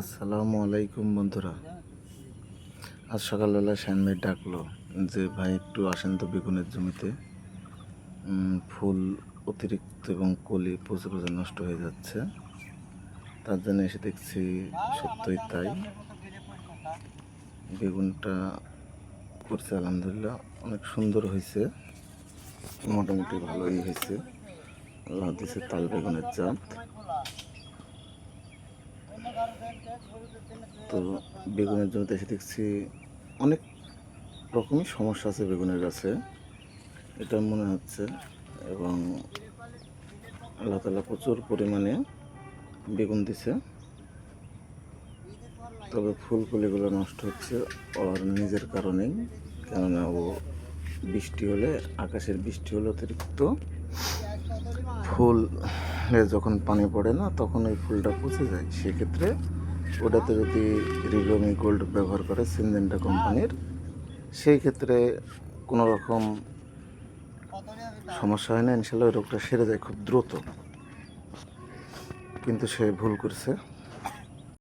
আসসালামু আলাইকুম বন্ধুরা। আজ সকালবেলা শ্যান ভাই ডাকলো যে, ভাই, একটু আসেন তো বেগুনের জমিতে। ফুল অতিরিক্ত এবং কলি পচে পচে নষ্ট হয়ে যাচ্ছে। তার জন্য এসে দেখছি সত্যই তাই। বেগুনটা করছে, আলহামদুলিল্লাহ। অনেক সুন্দর হয়েছে। মোটামুটি ভালোই হয়েছে। আল্লাহ দিছে তাল বেগুনের জাত। তো বেগুনের জমিতে এসে দেখছি অনেক রকমই সমস্যা আছে বেগুনের গাছে। এটা মনে হচ্ছে এবং আল্লাহ তালা প্রচুর পরিমাণে বেগুন দিছে। তবে ফুলকলিগুলো নষ্ট হচ্ছে ওর নিজের কারণেই, কেননা ও বৃষ্টি হলে, আকাশের বৃষ্টি হলে অতিরিক্ত ফুল, যখন পানি পড়ে না, তখন ওই ফুলটা পচে যায়। সেক্ষেত্রে ওটাতে যদি রিগমি গোল্ড ব্যবহার করে সিনজেন্টা কোম্পানির, সেই ক্ষেত্রে কোনো রকম সমস্যা হয় না। ইনশাল্লাহ ওই রোগটা সেরে যায় খুব দ্রুত। কিন্তু সে ভুল করছে।